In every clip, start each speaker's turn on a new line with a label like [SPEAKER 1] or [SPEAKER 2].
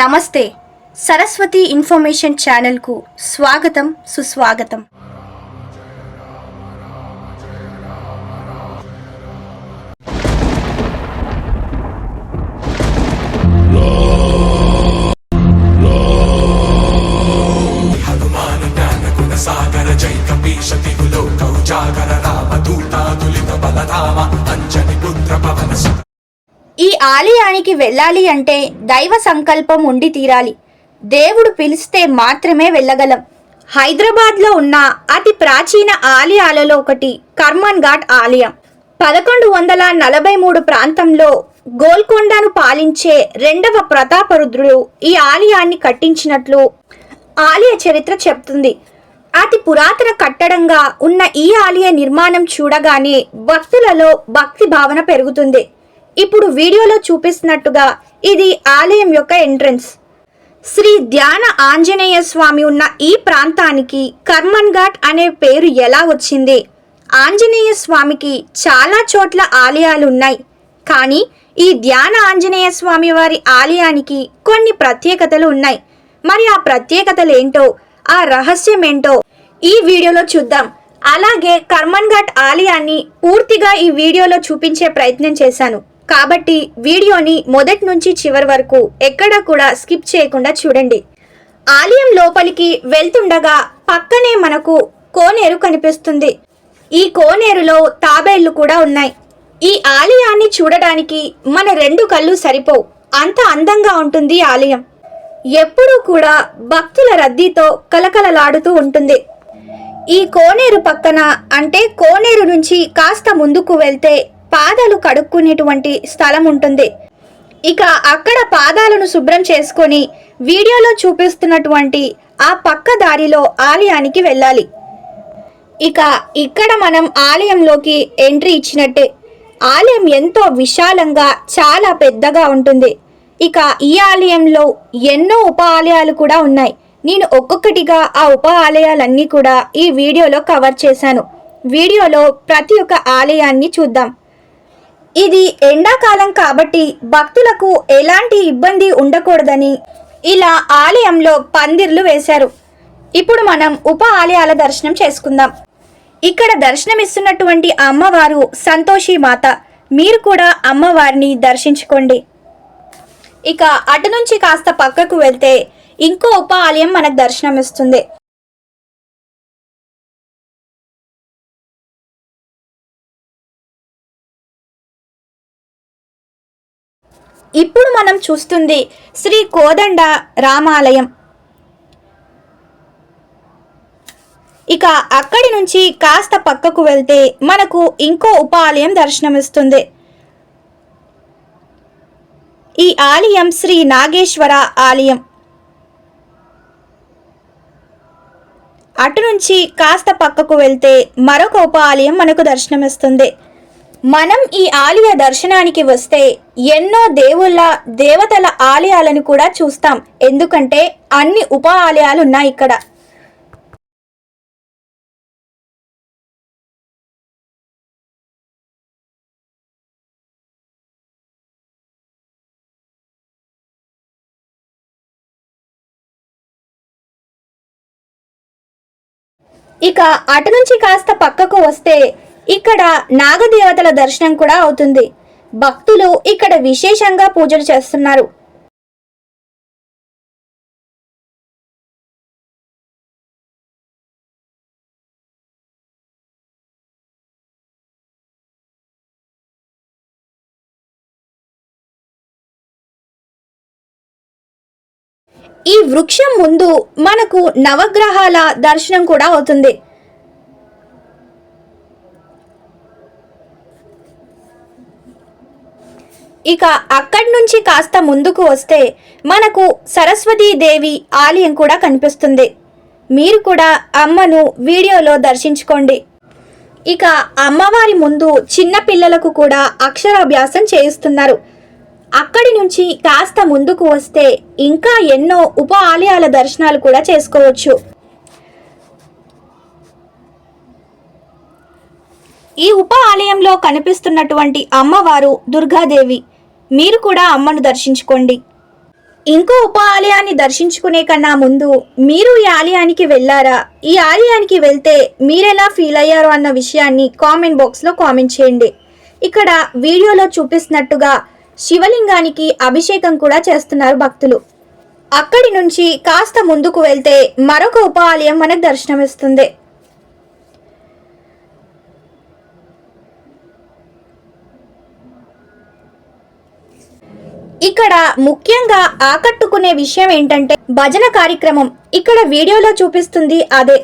[SPEAKER 1] నమస్తే. సరస్వతి ఇన్ఫర్మేషన్ ఛానల్కు స్వాగతం సుస్వాగతం. ఆలయానికి వెళ్ళాలి అంటే దైవ సంకల్పం ఉండి తీరాలి. దేవుడు పిలిస్తే మాత్రమే వెళ్ళగలం. హైదరాబాద్లో ఉన్న అతి ప్రాచీన ఆలయాలలో ఒకటి కర్మన్ ఘాట్ ఆలయం. పదకొండు వందల నలభై మూడు ప్రాంతంలో గోల్కొండను పాలించే రెండవ ప్రతాపరుద్రుడు ఈ ఆలయాన్ని కట్టించినట్లు ఆలయ చరిత్ర చెప్తుంది. అతి పురాతన కట్టడంగా ఉన్న ఈ ఆలయ నిర్మాణం చూడగానే భక్తులలో భక్తి భావన పెరుగుతుంది. ఇప్పుడు వీడియోలో చూపిస్తున్నట్టుగా ఇది ఆలయం యొక్క ఎంట్రన్స్. శ్రీ ధ్యాన ఆంజనేయ స్వామి ఉన్న ఈ ప్రాంతానికి కర్మన్ ఘాట్ అనే పేరు ఎలా వచ్చింది? ఆంజనేయ స్వామికి చాలా చోట్ల ఆలయాలు ఉన్నాయి. కానీ ఈ ధ్యాన ఆంజనేయ స్వామి వారి ఆలయానికి కొన్ని ప్రత్యేకతలు ఉన్నాయి. మరి ఆ ప్రత్యేకతలు ఏంటో ఆ రహస్యం ఏంటో ఈ వీడియోలో చూద్దాం. అలాగే కర్మన్ ఘాట్ ఆలయాన్ని పూర్తిగా ఈ వీడియోలో చూపించే ప్రయత్నం చేశాను. కాబట్టి వీడియోని మొదటి నుంచి చివరి వరకు ఎక్కడా కూడా స్కిప్ చేయకుండా చూడండి. ఆలయం లోపలికి వెళ్తుండగా పక్కనే మనకు కోనేరు కనిపిస్తుంది. ఈ కోనేరులో తాబేళ్ళు కూడా ఉన్నాయి. ఈ ఆలయాన్ని చూడడానికి మన రెండు కళ్ళు సరిపోవు. అంత అందంగా ఉంటుంది ఆలయం. ఎప్పుడూ కూడా భక్తుల రద్దీతో కలకలలాడుతూ ఉంటుంది. ఈ కోనేరు పక్కన అంటే కోనేరు నుంచి కాస్త ముందుకు వెళ్తే పాదాలు కడుక్కునేటువంటి స్థలం ఉంటుంది. ఇక అక్కడ పాదాలను శుభ్రం చేసుకొని వీడియోలో చూపిస్తున్నటువంటి ఆ పక్క దారిలో ఆలయానికి వెళ్ళాలి. ఇక ఇక్కడ మనం ఆలయంలోకి ఎంట్రీ ఇచ్చినట్టే ఆలయం ఎంతో విశాలంగా చాలా పెద్దగా ఉంటుంది. ఇక ఈ ఆలయంలో ఎన్నో ఉప ఆలయాలు కూడా ఉన్నాయి. నేను ఒక్కొక్కటిగా ఆ ఉప ఆలయాలన్నీ కూడా ఈ వీడియోలో కవర్ చేశాను. వీడియోలో ప్రతి ఒక్క ఆలయాన్ని చూద్దాం. ఇది ఎండాకాలం కాబట్టి భక్తులకు ఎలాంటి ఇబ్బంది ఉండకూడదని ఇలా ఆలయంలో పందిర్లు వేశారు. ఇప్పుడు మనం ఉప ఆలయాల దర్శనం చేసుకుందాం. ఇక్కడ దర్శనమిస్తున్నటువంటి అమ్మవారు సంతోషి మాత. మీరు కూడా అమ్మవారిని దర్శించుకోండి. ఇక అటు నుంచి కాస్త పక్కకు వెళ్తే ఇంకో ఉప ఆలయం మనకు దర్శనమిస్తుంది. ఇప్పుడు మనం చూస్తుంది శ్రీ కోదండ రామాలయం. ఇక అక్కడి నుంచి కాస్త పక్కకు వెళ్తే మనకు ఇంకో ఉప ఆలయం దర్శనమిస్తుంది. ఈ ఆలయం శ్రీ నాగేశ్వర ఆలయం. అటు నుంచి కాస్త పక్కకు వెళ్తే మరొక ఉప ఆలయం మనకు దర్శనమిస్తుంది. మనం ఈ ఆలయ దర్శనానికి వస్తే ఎన్నో దేవుళ్ళ దేవతల ఆలయాలను కూడా చూస్తాం. ఎందుకంటే అన్ని ఉప ఆలయాలు ఉన్నాయి ఇక్కడ. ఇక అటు నుంచి కాస్త పక్కకు వస్తే ఇక్కడ నాగదేవతల దర్శనం కూడా అవుతుంది. భక్తులు ఇక్కడ విశేషంగా పూజలు చేస్తున్నారు. ఈ వృక్షం ముందు మనకు నవగ్రహాల దర్శనం కూడా అవుతుంది. ఇక అక్కడి నుంచి కాస్త ముందుకు వస్తే మనకు సరస్వతీదేవి ఆలయం కూడా కనిపిస్తుంది. మీరు కూడా అమ్మను వీడియోలో దర్శించుకోండి. ఇక అమ్మవారి ముందు చిన్న పిల్లలకు కూడా అక్షరాభ్యాసం చేయిస్తున్నారు. అక్కడి నుంచి కాస్త ముందుకు వస్తే ఇంకా ఎన్నో ఉప ఆలయాల దర్శనాలు కూడా చేసుకోవచ్చు. ఈ ఉప ఆలయంలో కనిపిస్తున్నటువంటి అమ్మవారు దుర్గాదేవి. మీరు కూడా అమ్మను దర్శించుకోండి. ఇంకో ఉప ఆలయాన్ని దర్శించుకునే కన్నా ముందు మీరు ఈ ఆలయానికి వెళ్ళారా ఈ ఆలయానికి వెళ్తే మీరెలా ఫీల్ అయ్యారో అన్న విషయాన్ని కామెంట్ బాక్స్లో కామెంట్ చేయండి. ఇక్కడ వీడియోలో చూపిస్తున్నట్టుగా శివలింగానికి అభిషేకం కూడా చేస్తున్నారు భక్తులు. అక్కడి నుంచి కాస్త ముందుకు వెళ్తే మరొక ఉప ఆలయం మనకు దర్శనమిస్తుంది. ఇక్కడ ముఖ్యంగా ఆకట్టుకునే విషయం ఏంటంటే భజన కార్యక్రమం. ఇక్కడ వీడియోలో చూపిస్తుంది అదే.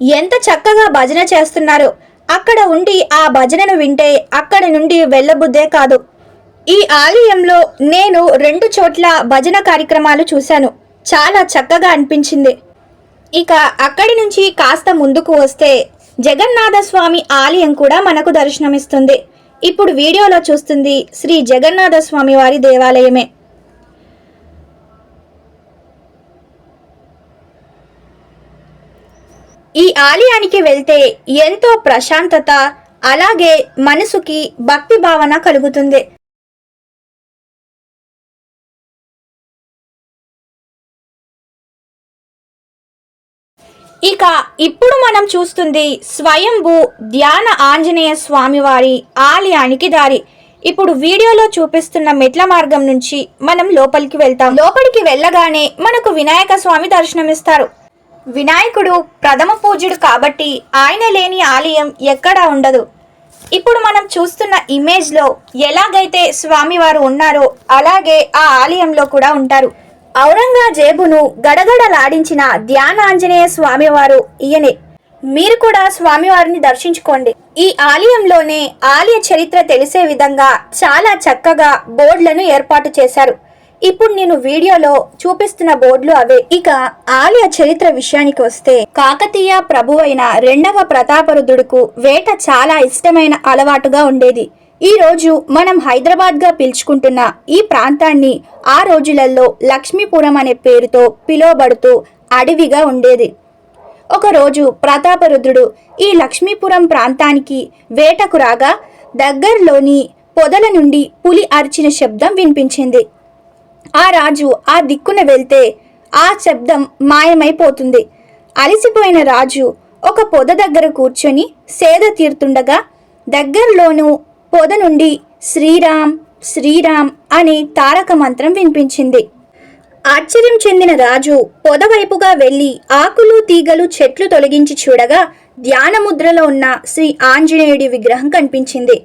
[SPEAKER 1] ఎంత చక్కగా భజన చేస్తున్నారు. అక్కడ ఉండి ఆ భజనను వింటే అక్కడ నుండి వెళ్ళబుద్దే కాదు. ఈ ఆలయంలో నేను రెండు చోట్ల భజన కార్యక్రమాలు చూశాను. చాలా చక్కగా అనిపించింది. ఇక అక్కడి నుంచి కాస్త ముందుకు వస్తే జగన్నాథ స్వామి ఆలయం కూడా మనకు దర్శనమిస్తుంది. ఇప్పుడు వీడియోలో చూస్తుంది శ్రీ జగన్నాథ స్వామి వారి దేవాలయమే. ఈ ఆలయానికి వెళ్తే ఎంతో ప్రశాంతత అలాగే మనసుకి భక్తి భావన కలుగుతుంది. ఇక ఇప్పుడు మనం చూస్తుంది స్వయంభూ ధ్యాన ఆంజనేయ స్వామివారి ఆలయానికి దారి. ఇప్పుడు వీడియోలో చూపిస్తున్న మెట్ల మార్గం నుంచి మనం లోపలికి వెళ్తాం. లోపలికి వెళ్ళగానే మనకు వినాయక స్వామి దర్శనమిస్తారు. వినాయకుడు ప్రథమ పూజ్యుడు కాబట్టి ఆయన లేని ఆలయం ఎక్కడా ఉండదు. ఇప్పుడు మనం చూస్తున్న ఇమేజ్లో ఎలాగైతే స్వామివారు ఉన్నారో అలాగే ఆ ఆలయంలో కూడా ఉంటారు. ఔరంగజేబును గడగడలాడించిన ధ్యానాంజనేయ స్వామివారు ఈయనే. మీరు కూడా స్వామివారిని దర్శించుకోండి. ఈ ఆలయంలోనే ఆలయ చరిత్ర తెలిసే విధంగా చాలా చక్కగా బోర్డులను ఏర్పాటు చేశారు. ఇప్పుడు నేను వీడియోలో చూపిస్తున్న బోర్డులు అవే. ఇక ఆలయ చరిత్ర విషయానికి వస్తే కాకతీయ ప్రభువైన రెండవ ప్రతాపరుదుడుకు వేట చాలా ఇష్టమైన అలవాటుగా ఉండేది. ఈ రోజు మనం హైదరాబాద్గా పిలుచుకుంటున్న ఈ ప్రాంతాన్ని ఆ రోజులలో లక్ష్మీపురం అనే పేరుతో పిలువబడుతూ అడవిగా ఉండేది. ఒకరోజు ప్రతాపరుద్రుడు ఈ లక్ష్మీపురం ప్రాంతానికి వేటకు రాగా దగ్గరలోని పొదల నుండి పులి అరిచిన శబ్దం వినిపించింది. ఆ రాజు ఆ దిక్కున వెళ్తే ఆ శబ్దం మాయమైపోతుంది. అలసిపోయిన రాజు ఒక పొద దగ్గర కూర్చొని సేద తీరుతుండగా దగ్గరలోనూ పొద నుండి శ్రీరామ్ శ్రీరామ్ అనే తారక మంత్రం వినిపించింది. ఆశ్చర్యం చెందిన రాజు పొదవైపుగా వెళ్ళి ఆకులు తీగలు చెట్లు తొలగించి చూడగా ధ్యానముద్రలో ఉన్న శ్రీ ఆంజనేయుడి విగ్రహం కనిపించింది.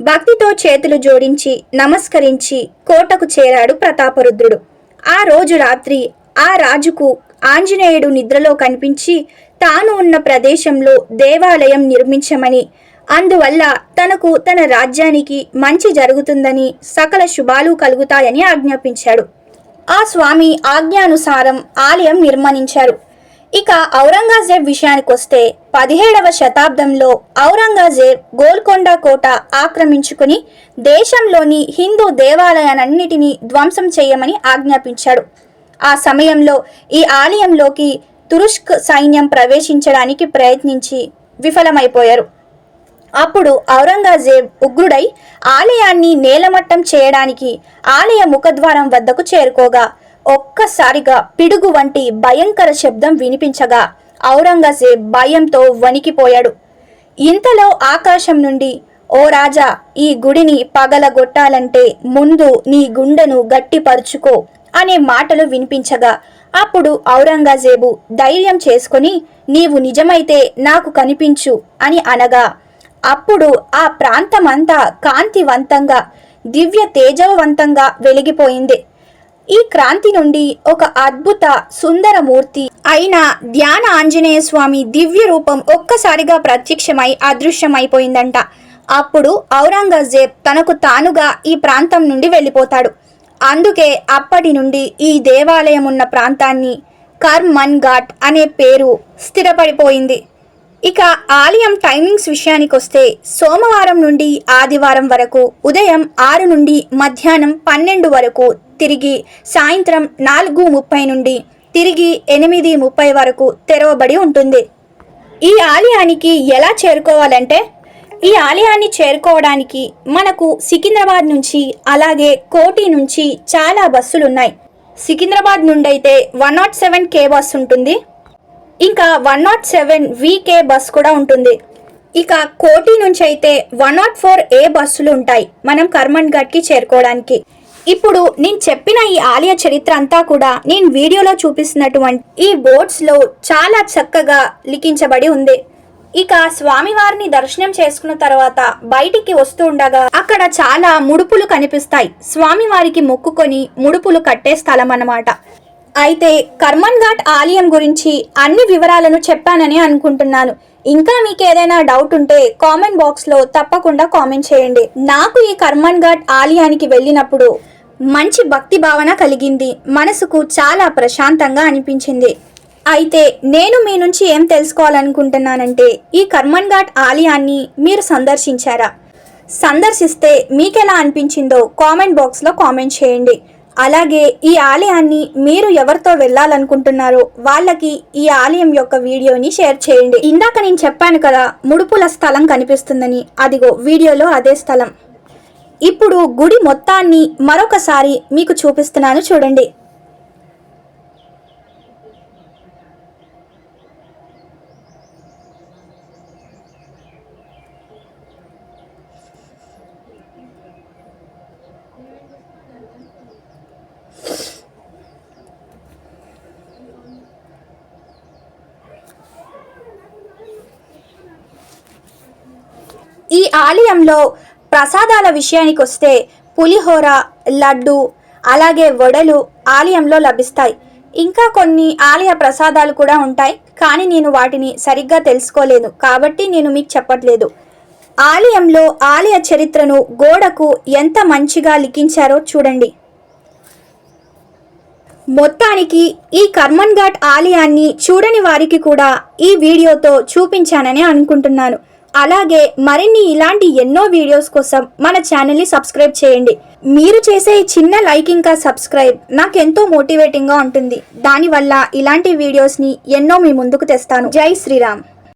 [SPEAKER 1] భక్తితో చేతులు జోడించి నమస్కరించి కోటకు చేరాడు ప్రతాపరుద్రుడు. ఆ రోజు రాత్రి ఆ రాజుకు ఆంజనేయుడు నిద్రలో కనిపించి తాను ఉన్న ప్రదేశంలో దేవాలయం నిర్మించమని అందువల్ల తనకు తన రాజ్యానికి మంచి జరుగుతుందని సకల శుభాలు కలుగుతాయని ఆజ్ఞాపించాడు. ఆ స్వామి ఆజ్ఞానుసారం ఆలయం నిర్మించారు ఇక ఔరంగజేబ్ విషయానికొస్తే పదిహేడవ శతాబ్దంలో ఔరంగజేబ్ గోల్కొండ కోట ఆక్రమించుకుని దేశంలోని హిందూ దేవాలయాలన్నిటినీ ధ్వంసం చేయమని ఆజ్ఞాపించాడు. ఆ సమయంలో ఈ ఆలయంలోకి తురుష్క్ సైన్యం ప్రవేశించడానికి ప్రయత్నించి విఫలమైపోయారు. అప్పుడు ఔరంగజేబ్ ఉగ్రుడై ఆలయాన్ని నేలమట్టం చేయడానికి ఆలయ ముఖద్వారం వద్దకు చేరుకోగా ఒక్కసారిగా పిడుగు వంటి భయంకర శబ్దం వినిపించగా ఔరంగజేబ్ భయంతో వణికిపోయాడు. ఇంతలో ఆకాశం నుండి ఓ రాజా ఈ గుడిని పగలగొట్టాలంటే ముందు నీ గుండెను గట్టిపరుచుకో అనే మాటలు వినిపించగా అప్పుడు ఔరంగజేబు ధైర్యం చేసుకొని నీవు నిజమైతే నాకు కనిపించు అని అనగా అప్పుడు ఆ ప్రాంతమంతా కాంతివంతంగా దివ్య తేజవంతంగా వెలిగిపోయింది. ఈ క్రాంతి నుండి ఒక అద్భుత సుందర మూర్తి అయిన ధ్యాన ఆంజనేయ స్వామి దివ్య రూపం ఒక్కసారిగా ప్రత్యక్షమై అదృశ్యమైపోయిందంట. అప్పుడు ఔరంగజేబ్ తనకు తానుగా ఈ ప్రాంతం నుండి వెళ్ళిపోతాడు. అందుకే అప్పటి నుండి ఈ దేవాలయం ఉన్న ప్రాంతాన్ని కర్మన్ ఘాట్ అనే పేరు స్థిరపడిపోయింది. ఇక ఆలయం టైమింగ్స్ విషయానికి వస్తే సోమవారం నుండి ఆదివారం వరకు ఉదయం ఆరు నుండి మధ్యాహ్నం పన్నెండు వరకు తిరిగి సాయంత్రం నాలుగు ముప్పై నుండి తిరిగి ఎనిమిది ముప్పై వరకు తెరవబడి ఉంటుంది. ఈ ఆలయానికి ఎలా చేరుకోవాలంటే ఈ ఆలయాన్ని చేరుకోవడానికి మనకు సికింద్రాబాద్ నుంచి అలాగే కోటి నుంచి చాలా బస్సులు ఉన్నాయి సికింద్రాబాద్ నుండి అయితే one nought seven K bus ఉంటుంది. ఇంకా one nought seven V K bus కూడా ఉంటుంది. ఇక కోటి నుంచి అయితే వన్ నాట్ ఫోర్ ఏ బస్సులు ఉంటాయి మనం కర్మన్ ఘాట్కి చేరుకోవడానికి. ఇప్పుడు నేను చెప్పిన ఈ ఆలయ చరిత్ర అంతా కూడా నేను వీడియోలో చూపిస్తున్నటువంటి ఈ బోర్డ్స్లో చాలా చక్కగా లిఖించబడి ఉంది. ఇక స్వామివారిని దర్శనం చేసుకున్న తర్వాత బయటికి వస్తూ ఉండగా అక్కడ చాలా ముడుపులు కనిపిస్తాయి. స్వామివారికి మొక్కుకొని ముడుపులు కట్టే స్థలం అన్నమాట. అయితే కర్మన్ ఘాట్ ఆలయం గురించి అన్ని వివరాలను చెప్పానని అనుకుంటున్నాను. ఇంకా మీకు ఏదైనా డౌట్ ఉంటే కామెంట్ బాక్స్లో తప్పకుండా కామెంట్ చేయండి. నాకు ఈ కర్మన్ ఘాట్ ఆలయానికి వెళ్ళినప్పుడు మంచి భక్తి భావన కలిగింది. మనసుకు చాలా ప్రశాంతంగా అనిపించింది. అయితే నేను మీ నుంచి ఏం తెలుసుకోవాలనుకుంటున్నానంటే ఈ కర్మన్ ఘాట్ ఆలయాన్ని మీరు సందర్శించారా? సందర్శిస్తే మీకెలా అనిపించిందో కామెంట్ బాక్స్లో కామెంట్ చేయండి. అలాగే ఈ ఆలయాన్ని మీరు ఎవరితో వెళ్ళాలనుకుంటున్నారో వాళ్ళకి ఈ ఆలయం యొక్క వీడియోని షేర్ చేయండి. ఇందాక నేను చెప్పాను కదా ముడుపుల స్థలం కనిపిస్తుందని. అదిగో వీడియోలో అదే స్థలం. ఇప్పుడు గుడి మొత్తాన్ని మరొకసారి మీకు చూపిస్తున్నాను చూడండి. ఈ ఆలయంలో ప్రసాదాల విషయానికి వస్తే పులిహోర లడ్డు అలాగే వడలు ఆలయంలో లభిస్తాయి. ఇంకా కొన్ని ఆలయ ప్రసాదాలు కూడా ఉంటాయి. కానీ నేను వాటిని సరిగ్గా తెలుసుకోలేదు. కాబట్టి నేను మీకు చెప్పట్లేదు. ఆలయంలో ఆలయ చరిత్రను గోడకు ఎంత మంచిగా లిఖించారో చూడండి. మొత్తానికి ఈ కర్మన్ ఘాట్ ఆలయాన్ని చూడని వారికి కూడా ఈ వీడియోతో చూపించానని అనుకుంటున్నాను. అలాగే మరిన్ని ఇలాంటి ఎన్నో వీడియోస్ కోసం మన ఛానల్ని సబ్స్క్రైబ్ చేయండి. మీరు చేసే ఈ చిన్న లైక్ ఇంకా సబ్స్క్రైబ్ నాకు ఎంతో మోటివేటింగ్గా ఉంటుంది. దానివల్ల ఇలాంటి వీడియోస్ని ఎన్నో మీ ముందుకు తెస్తాను. జై శ్రీరామ్.